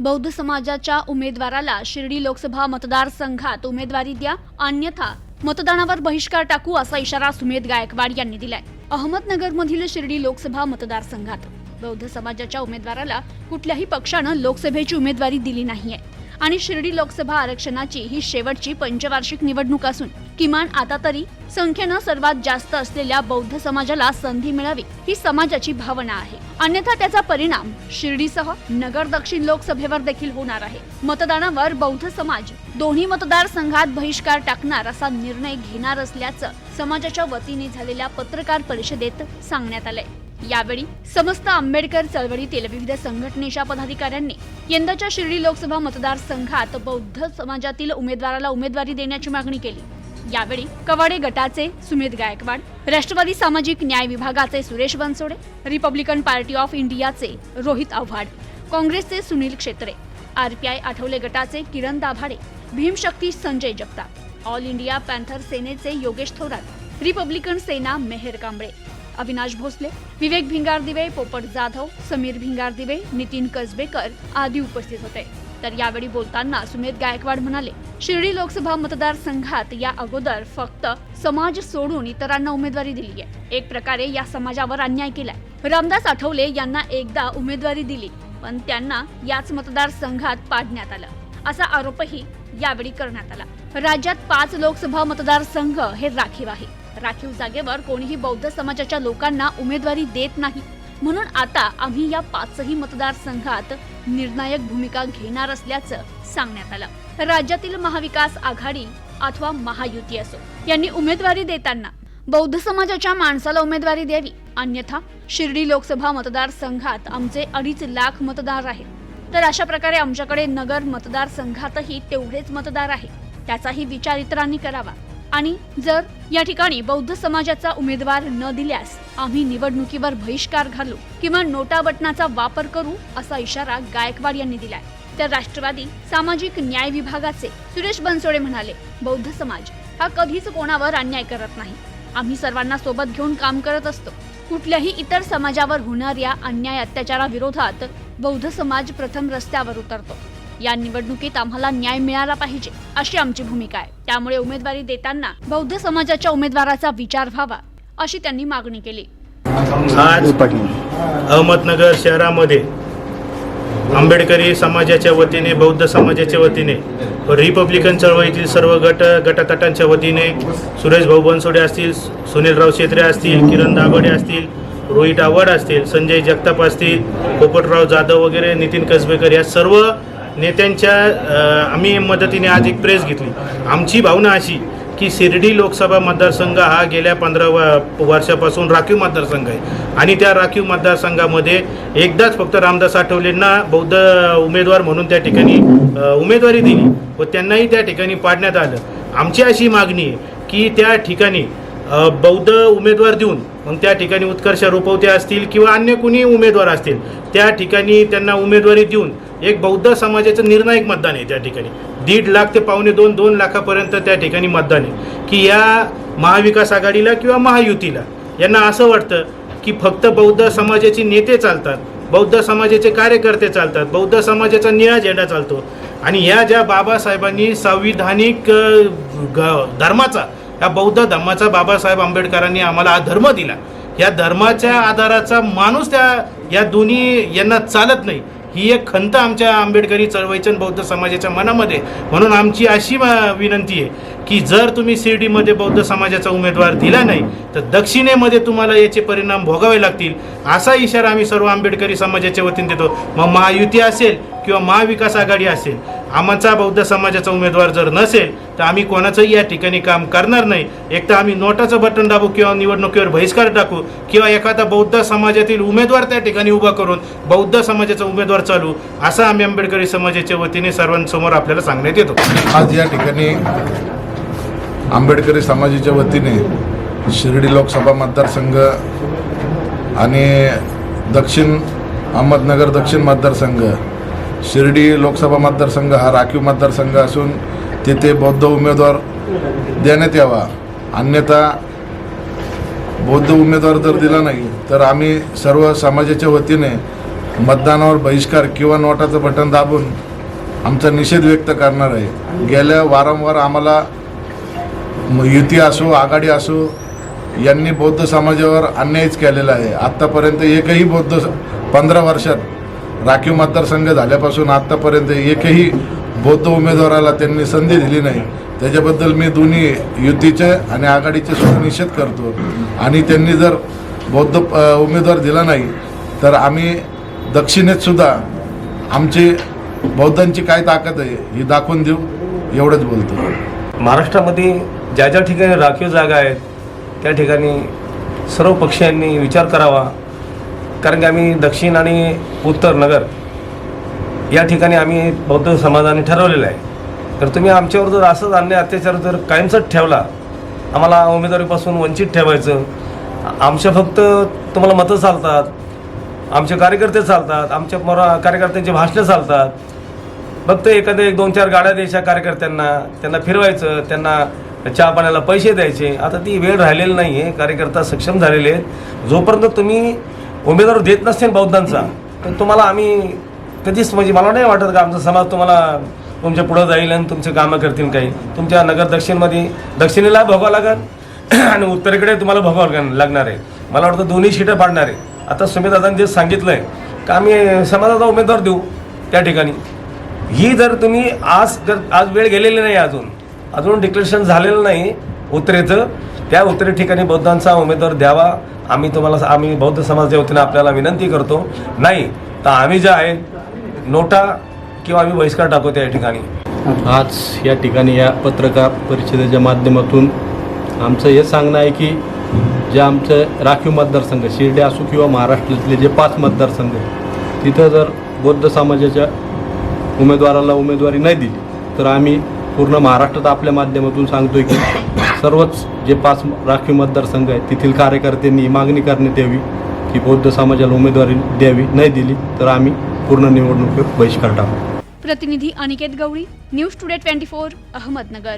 बौद्ध समाजाच्या उमेदवाराला शिर्डी लोकसभा मतदारसंघात उमेदवारी द्या. अन्यथा मतदानावर बहिष्कार टाकू असा इशारा सुमेध गायकवाड यांनी दिलाय. अहमदनगरमधील शिर्डी लोकसभा मतदारसंघात बौद्ध समाजाच्या उमेदवाराला कुठल्याही पक्षानं लोकसभेची उमेदवारी दिली नाहीये. आणि शिर्डी लोकसभा आरक्षणाची ही शेवटची पंचवार्षिक निवडणूक असून किमान आता तरी संख्येनं सर्वात जास्त असलेल्या बौद्ध समाजाला संधी मिळावी ही समाजाची भावना आहे. अन्यथा त्याचा परिणाम शिर्डीसह नगर दक्षिण लोकसभेवर देखील होणार आहे. मतदानावर बौद्ध समाज दोन्ही मतदारसंघात बहिष्कार टाकणार असा निर्णय घेणार असल्याचं समाजाच्या वतीने झालेल्या पत्रकार परिषदेत सांगण्यात आलंय. यावेळी समस्त आंबेडकर चळवळीतील विविध संघटनेच्या पदाधिकाऱ्यांनी यंदाच्या शिर्डी लोकसभा मतदारसंघात बौद्ध समाजातील उमेदवाराला उमेदवारी देण्याची मागणी केली. यावेळी कवाडे गटाचे सुमित गायकवाड राष्ट्रवादी सामाजिक न्याय विभागाचे Suresh Bansode Republican Party of इंडियाचे रोहित आव्हाड काँग्रेसचे सुनील क्षेत्रे आरपीआय आठवले गटाचे Kiran Dabhade Bhimshakti Sanjay Jagtap all India Panther सेनेचे योगेश थोरात रिपब्लिकन सेना मेहेर कांबळे अविनाश भोसले विवेक भिंगार दिवे पोपट जाधव समीर भिंगार दिवे नितीन कसबेकर आदी उपस्थित होते. तर यावेळी बोलताना सुमेध गायकवाड म्हणाले शिर्डी लोकसभा मतदारसंघात या अगोदर फक्त समाज सोडून इतरांना उमेदवारी दिली आहे. एक प्रकारे या समाजावर अन्याय केलाय. रामदास आठवले यांना एकदा उमेदवारी दिली पण त्यांना याच मतदारसंघात पाडण्यात आलं. असा आरोपही यावेळी करण्यात आला. राज्यात पाच लोकसभा मतदारसंघ हे राखीव आहे. राखीव जागेवर कोणीही बौद्ध समाजाच्या लोकांना उमेदवारी देत नाही. म्हणून आता आम्ही या पाचही मतदारसंघात निर्णायक भूमिका घेणार असल्याचं सांगण्यात आलं. राज्यातील महाविकास आघाडी अथवा महायुती असो यांनी उमेदवारी देताना बौद्ध समाजाच्या माणसाला उमेदवारी द्यावी. अन्यथा शिर्डी लोकसभा मतदारसंघात आमचे अडीच लाख मतदार आहेत. तर अशा प्रकारे आमच्याकडे नगर मतदारसंघातही तेवढेच मतदार आहे. त्याचाही विचार इतरांनी करावा. आणि जर या ठिकाणी बौद्ध समाजाचा उमेदवार न दिल्यास आम्ही निवडणुकीवर बहिष्कार घालू किंवा नोटा बटनाचा वापर करू असा इशारा गायकवाड यांनी दिलाय. तर राष्ट्रवादी सामाजिक न्याय विभागाचे सुरेश बनसोडे म्हणाले बौद्ध समाज हा कधीच कोणावर अन्याय करत नाही. आम्ही सर्वांना सोबत घेऊन काम करत असतो. कुठल्याही इतर समाजावर होणाऱ्या अन्याय अत्याचाराविरोधात बौद्ध समाज प्रथम रस्त्यावर उतरतो. या निवडणुकीत आम्हाला न्याय मिळाला पाहिजे अशी आमची भूमिका आहे. त्यामुळे उमेदवारी देताना बौद्ध समाजाच्या उमेदवाराचा विचार व्हावा अशी त्यांनी मागणी केली. आज अहमदनगर शहरामध्ये आंबेडकरी समाजाच्या वतीने बौद्ध समाजाच्या वतीने रिपब्लिकन चळवळीतील सर्व गट गटातटांच्या वतीने सुरेश भाऊ बनसोडे असतील सुनीलराव शेत्रे असतील किरण दाभडे असतील रोहित आव्हाड असतील संजय जगताप असतील पोपटराव जाधव वगैरे नितीन कसबेकर या सर्व नेत्यांच्या आम्ही मदतीने आज एक प्रेस घेतली. आमची भावना अशी की शिर्डी लोकसभा मतदारसंघ हा गेल्या पंधरा व वर्षापासून राखीव मतदारसंघ आहे. आणि त्या राखीव मतदारसंघामध्ये एकदाच फक्त रामदास आठवलेंना बौद्ध उमेदवार म्हणून त्या ठिकाणी उमेदवारी दिली व त्यांनाही त्या ठिकाणी पाडण्यात आलं. आमची अशी मागणी आहे की त्या ठिकाणी बौद्ध उमेदवार देऊन मग त्या ठिकाणी उत्कर्ष रुपवते असतील किंवा अन्य कुणी उमेदवार असतील त्या ठिकाणी त्यांना उमेदवारी देऊन एक बौद्ध समाजाचं निर्णायक मतदान आहे त्या ठिकाणी. दीड लाख ते पावणे दोन दोन लाखापर्यंत त्या ठिकाणी मतदान आहे. की या महाविकास आघाडीला किंवा महायुतीला यांना असं वाटतं की फक्त बौद्ध समाजाचे नेते चालतात बौद्ध समाजाचे कार्यकर्ते चालतात बौद्ध समाजाचा निळा झेंडा चालतो. आणि या ज्या बाबासाहेबांनी संविधानिक ग- धर्माचा या बौद्ध धर्माचा बाबासाहेब आंबेडकरांनी आम्हाला हा धर्म दिला. या धर्माच्या आधाराचा माणूस त्या या दोन्ही यांना चालत नाही. ही एक खंत आमच्या आंबेडकरी चळवळीच्या बौद्ध समाजाच्या मनामध्ये. म्हणून आमची अशी विनंती आहे की जर तुम्ही शिर्डीमध्ये बौद्ध समाजाचा उमेदवार दिला नाही तर दक्षिणेमध्ये तुम्हाला याचे परिणाम भोगावे लागतील. असा इशारा आम्ही सर्व आंबेडकरी समाजाच्या वतीने देतो. मग महायुती असेल किंवा महाविकास आघाडी असेल आमचा बौद्ध समाजाचा उमेदवार जर नसेल तर आम्ही कोणाचंही या ठिकाणी काम करणार नाही. एक तर आम्ही नोटाचं बटन दाबू किंवा निवडणुकीवर बहिष्कार टाकू किंवा एखादा बौद्ध समाजातील उमेदवार त्या ठिकाणी उभा करून बौद्ध समाजाचा उमेदवार चालू असं आम्ही आंबेडकरी समाजाच्या वतीने सर्वांसमोर आपल्याला सांगण्यात येतो. आज या ठिकाणी आंबेडकरी समाजाच्या वतीने शिर्डी लोकसभा मतदारसंघ आणि दक्षिण अहमदनगर दक्षिण मतदारसंघ शिर्डी लोकसभा मतदारसंघ हा राखीव मतदारसंघ असून तिथे बौद्ध उमेदवार देण्यात यावा. अन्यथा बौद्ध उमेदवार जर दिला नाही तर आम्ही सर्व समाजाच्या वतीने मतदानावर बहिष्कार किंवा नोटाचं बटन दाबून आमचा निषेध व्यक्त करणार आहे. गेल्या वारंवार आम्हाला युती असो आघाडी असो यांनी बौद्ध समाजावर अन्यायच केलेला आहे. आत्तापर्यंत एकही बौद्ध पंधरा वर्षात राखीव मतदारसंघ झाल्यापासून आत्तापर्यंत एकही बौद्ध उमेदवाराला त्यांनी संधी दिली नाही. त्याच्याबद्दल मी दोन्ही युतीचे आणि आघाडीचे सुद्धा निषेध करतो. आणि त्यांनी जर बौद्ध उमेदवार दिला नाही तर आम्ही दक्षिणेत सुद्धा आमची बौद्धांची काय ताकद आहे ही दाखवून देऊ एवढंच बोलतो. महाराष्ट्रामध्ये ज्या ज्या ठिकाणी राखीव जागा आहेत त्या ठिकाणी सर्व पक्षीयांनी विचार करावा. कारण की आम्ही दक्षिण आणि उत्तर नगर या ठिकाणी आम्ही बौद्ध समाजाने ठरवलेलं आहे. तर तुम्ही आमच्यावर जर असंच अन्याय अत्याचार जर कायमचाच ठेवला आम्हाला उमेदवारीपासून वंचित ठेवायचं. आमच्या फक्त तुम्हाला मतं चालतात आमचे कार्यकर्ते चालतात आमच्या मरा कार्यकर्त्यांची भाषणं चालतात. फक्त एखाद्या एक दोन चार गाड्या द्यायच्या कार्यकर्त्यांना त्यांना फिरवायचं त्यांना चहा पाण्याला पैसे द्यायचे. आता ती वेळ राहिलेली नाही आहे कार्यकर्ता सक्षम झालेले आहेत. जोपर्यंत तुम्ही उमेदवार देत नसतील बौद्धांचा तर तुम्हाला आम्ही कधीच म्हणजे मला नाही वाटत का आमचा समाज तुम्हाला तुमच्या पुढं जाईल आणि तुमचे कामं करतील काही. तुमच्या नगर दक्षिणमध्ये दक्षिणेला भोगावं लागेल आणि उत्तरेकडे तुम्हाला भोगावं लागणार आहे. मला वाटतं दोन्ही शिटं पाडणार आहे. आता सुमितदादांनी जे सांगितलं आहे का आम्ही समाजाचा उमेदवार देऊ त्या ठिकाणी. ही जर तुम्ही आज जर आज वेळ गेलेली नाही अजून अजून डिक्लेरेशन झालेलं नाही उत्तरेचं. त्या उत्तरे ठिकाणी बौद्धांचा उमेदवार द्यावा. आम्ही तुम्हाला आम्ही बौद्ध समाजाच्या वतीने आपल्याला विनंती करतो. नाही तर आम्ही जे आहे नोटा किंवा आम्ही बहिष्कार टाकू त्या ठिकाणी. आज या ठिकाणी या पत्रकार परिषदेच्या माध्यमातून आमचं हे सांगणं आहे की जे आमचं राखीव मतदारसंघ शिर्डी असो किंवा महाराष्ट्रातले जे पाच मतदारसंघ तिथं जर बौद्ध समाजाच्या उमेदवाराला उमेदवारी नाही दिली तर आम्ही पूर्ण महाराष्ट्रात आपल्या माध्यमातून सांगतोय की सर्वच जे पाच राखीव मतदारसंघ आहेत तेथील कार्यकर्त्यांनी मागणी करण्यात यावी की बौद्ध समाजाला उमेदवारी द्यावी नाही दिली तर आम्ही पूर्ण निवडणुकीवर बहिष्कार टाकू. प्रतिनिधी Aniket Gawali news today twenty four Ahmednagar.